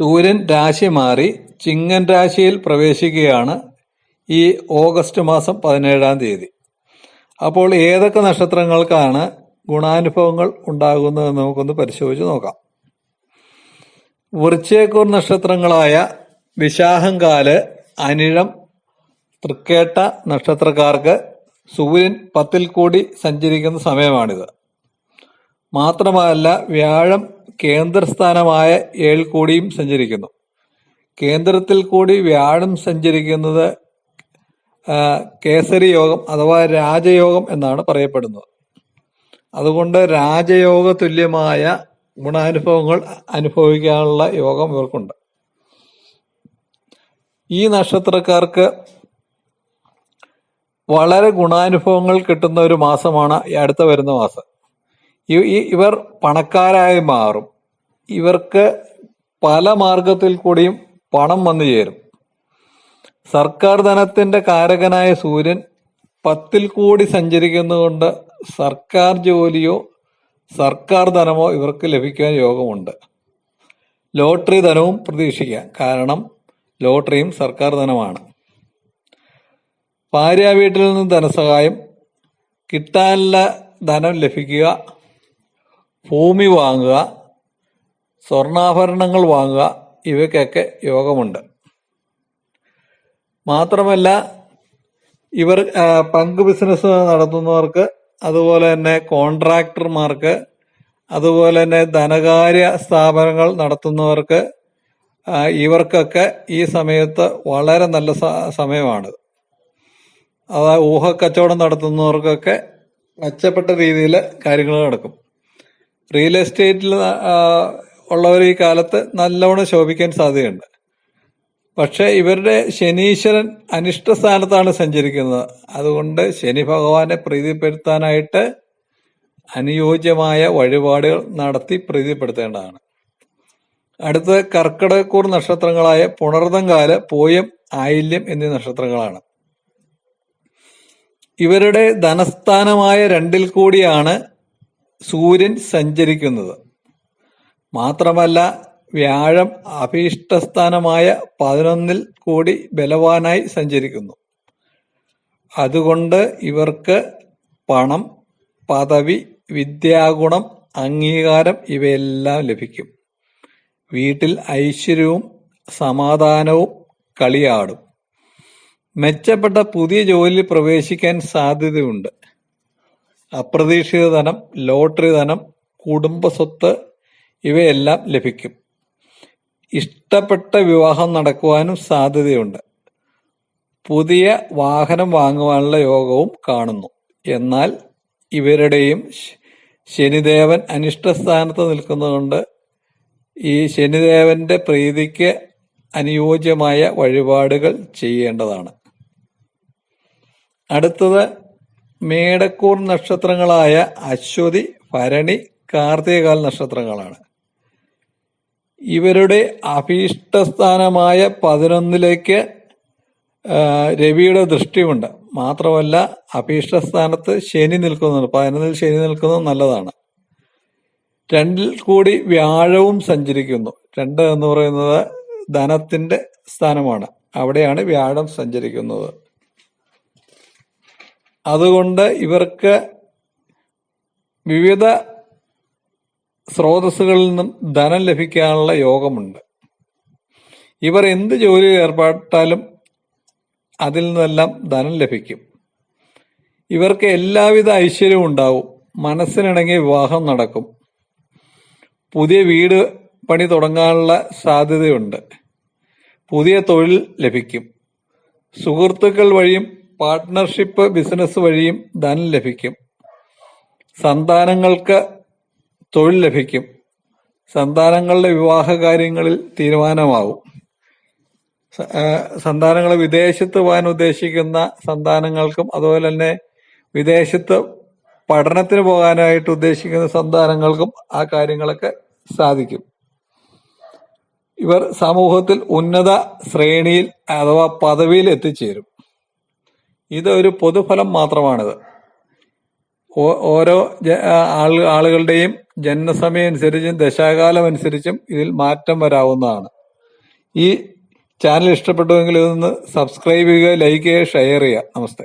സൂര്യൻ രാശി മാറി ചിങ്ങൻ രാശിയിൽ പ്രവേശിക്കുകയാണ് ഈ ഓഗസ്റ്റ് മാസം പതിനേഴാം തീയതി. അപ്പോൾ ഏതൊക്കെ നക്ഷത്രങ്ങൾക്കാണ് ഗുണാനുഭവങ്ങൾ ഉണ്ടാകുന്നതെന്ന് നമുക്കൊന്ന് പരിശോധിച്ച് നോക്കാം. വൃച്ചേക്കൂർ നക്ഷത്രങ്ങളായ വിശാഹംകാൽ അനിഴം തൃക്കേട്ട നക്ഷത്രക്കാർക്ക് സൂര്യൻ പത്തിൽ കൂടി സഞ്ചരിക്കുന്ന സമയമാണിത്. മാത്രമല്ല വ്യാഴം കേന്ദ്രസ്ഥാനമായ ഏഴിൽ കൂടിയും സഞ്ചരിക്കുന്നു. കേന്ദ്രത്തിൽ കൂടി വ്യാഴം സഞ്ചരിക്കുന്നത് ആ, കേസരി യോഗം അഥവാ രാജയോഗം എന്നാണ് പറയപ്പെടുന്നത്. അതുകൊണ്ട് രാജയോഗ തുല്യമായ ഗുണാനുഭവങ്ങൾ അനുഭവിക്കാനുള്ള യോഗം ഇവർക്കുണ്ട്. ഈ നക്ഷത്രക്കാർക്ക് വളരെ ഗുണാനുഭവങ്ങൾ കിട്ടുന്ന ഒരു മാസമാണ് ഈ അടുത്ത വരുന്ന മാസം. ഇവർ പണക്കാരായി മാറും. ഇവർക്ക് പല മാർഗത്തിൽ കൂടിയും പണം വന്നു ചേരും. സർക്കാർ ധനത്തിന്റെ കാരകനായ സൂര്യൻ പത്തിൽ കൂടി സഞ്ചരിക്കുന്നതുകൊണ്ട് സർക്കാർ ജോലിയോ സർക്കാർ ധനമോ ഇവർക്ക് ലഭിക്കാൻ യോഗമുണ്ട്. ലോട്ടറി ധനവും പ്രതീക്ഷിക്കാം. കാരണം ലോട്ടറിയും സർക്കാർ ധനമാണ്. ഭാര്യ വീട്ടിൽ നിന്ന് ധനസഹായം കിട്ടാനുള്ള ധനം ലഭിക്കുക ഭൂമി വാങ്ങുക സ്വർണാഭരണങ്ങൾ വാങ്ങുക ഇവയ്ക്കൊക്കെ യോഗമുണ്ട്. മാത്രമല്ല ഇവർ പങ്ക് ബിസിനസ് നടത്തുന്നവർക്ക് അതുപോലെ തന്നെ കോൺട്രാക്ടർമാർക്ക് അതുപോലെ തന്നെ ധനകാര്യ സ്ഥാപനങ്ങൾ നടത്തുന്നവർക്ക് ഇവർക്കൊക്കെ ഈ സമയത്ത് വളരെ നല്ല സമയമാണ്. അതായത് ഊഹക്കച്ചവടം നടത്തുന്നവർക്കൊക്കെ മെച്ചപ്പെട്ട രീതിയിൽ കാര്യങ്ങൾ നടക്കും. റിയൽ എസ്റ്റേറ്റിൽ ഉള്ളവർ ഈ കാലത്ത് നല്ലവണ്ണം ശോഭിക്കാൻ സാധ്യതയുണ്ട്. പക്ഷേ ഇവരുടെ ശനീശ്വരൻ അനിഷ്ട സ്ഥാനത്താണ് സഞ്ചരിക്കുന്നത്. അതുകൊണ്ട് ശനി ഭഗവാനെ പ്രീതിപ്പെടുത്താനായിട്ട് അനുയോജ്യമായ വഴിപാടുകൾ നടത്തി പ്രീതിപ്പെടുത്തേണ്ടതാണ്. അടുത്തത് കർക്കിടകക്കൂർ നക്ഷത്രങ്ങളായ പുണർതങ്കാൽ പോയം ആയില്യം എന്നീ നക്ഷത്രങ്ങളാണ്. ഇവരുടെ ധനസ്ഥാനമായ രണ്ടിൽ കൂടിയാണ് സൂര്യൻ സഞ്ചരിക്കുന്നത്. മാത്രമല്ല വ്യാഴം അഭീഷ്ടസ്ഥാനമായ പതിനൊന്നിൽ കൂടി ബലവാനായി സഞ്ചരിക്കുന്നു. അതുകൊണ്ട് ഇവർക്ക് പണം പദവി വിദ്യാഗുണം അംഗീകാരം ഇവയെല്ലാം ലഭിക്കും. വീട്ടിൽ ഐശ്വര്യവും സമാധാനവും കളിയാടും. മെച്ചപ്പെട്ട പുതിയ ജോലിയിൽ പ്രവേശിക്കാൻ സാധ്യതയുണ്ട്. അപ്രതീക്ഷിത ധനം ലോട്ടറി ധനം കുടുംബ സ്വത്ത് ഇവയെല്ലാം ലഭിക്കും. ഇഷ്ടപ്പെട്ട വിവാഹം നടക്കുവാനും സാധ്യതയുണ്ട്. പുതിയ വാഹനം വാങ്ങുവാനുള്ള യോഗവും കാണുന്നു. എന്നാൽ ഇവരുടെയും ശനിദേവൻ അനിഷ്ടസ്ഥാനത്ത് നിൽക്കുന്നതുകൊണ്ട് ഈ ശനിദേവന്റെ പ്രീതിക്ക് അനുയോജ്യമായ വഴിപാടുകൾ ചെയ്യേണ്ടതാണ്. അടുത്തത് മേടക്കൂർ നക്ഷത്രങ്ങളായ അശ്വതി ഭരണി കാർത്തികകാൽ നക്ഷത്രങ്ങളാണ്. ഇവരുടെ അഭീഷ്ടസ്ഥാനമായ പതിനൊന്നിലേക്ക് രവിയുടെ ദൃഷ്ടിയുണ്ട്. മാത്രമല്ല അഭീഷ്ടസ്ഥാനത്ത് ശനി നിൽക്കുന്നുണ്ട്. പതിനൊന്നിൽ ശനി നിൽക്കുന്നത് നല്ലതാണ്. രണ്ടിൽ കൂടി വ്യാഴവും സഞ്ചരിക്കുന്നു. രണ്ട് എന്ന് പറയുന്നത് ധനത്തിന്റെ സ്ഥാനമാണ്. അവിടെയാണ് വ്യാഴം സഞ്ചരിക്കുന്നത്. അതുകൊണ്ട് ഇവർക്ക് വിവിധ സ്രോതസ്സുകളിൽ നിന്നും ധനം ലഭിക്കാനുള്ള യോഗമുണ്ട്. ഇവർ എന്ത് ജോലി ഏർപ്പെട്ടാലും അതിൽ നിന്നെല്ലാം ധനം ലഭിക്കും. ഇവർക്ക് എല്ലാവിധ ഐശ്വര്യവും ഉണ്ടാവും. മനസ്സിനിണങ്ങിയ വിവാഹം നടക്കും. പുതിയ വീട് പണി തുടങ്ങാനുള്ള സാധ്യതയുണ്ട്. പുതിയ തൊഴിൽ ലഭിക്കും. സുഹൃത്തുക്കൾ വഴിയും പാർട്ട്ണർഷിപ്പ് ബിസിനസ് വഴിയും ധനം ലഭിക്കും. സന്താനങ്ങൾക്ക് തൊഴിൽ ലഭിക്കും. സന്താനങ്ങളുടെ വിവാഹ കാര്യങ്ങളിൽ തീരുമാനമാവും. സന്താനങ്ങൾ വിദേശത്ത് പോകാൻ ഉദ്ദേശിക്കുന്ന സന്താനങ്ങൾക്കും അതുപോലെ തന്നെ വിദേശത്ത് പഠനത്തിന് പോകാനായിട്ട് ഉദ്ദേശിക്കുന്ന സന്താനങ്ങൾക്കും ആ കാര്യങ്ങളൊക്കെ സാധിക്കും. ഇവർ സമൂഹത്തിൽ ഉന്നത ശ്രേണിയിൽ അഥവാ പദവിയിൽ എത്തിച്ചേരും. ഇത് ഒരു പൊതുഫലം മാത്രമാണിത്. ഓരോ ആളുകളുടെയും ജനനസമയം അനുസരിച്ചും ദശാകാലം അനുസരിച്ചും ഇതിൽ മാറ്റം വരാവുന്നതാണ്. ഈ ചാനൽ ഇഷ്ടപ്പെട്ടുവെങ്കിൽ ഇതൊന്ന് സബ്സ്ക്രൈബ് ചെയ്യുക ലൈക്ക് ചെയ്യുക ഷെയർ ചെയ്യുക. നമസ്തേ.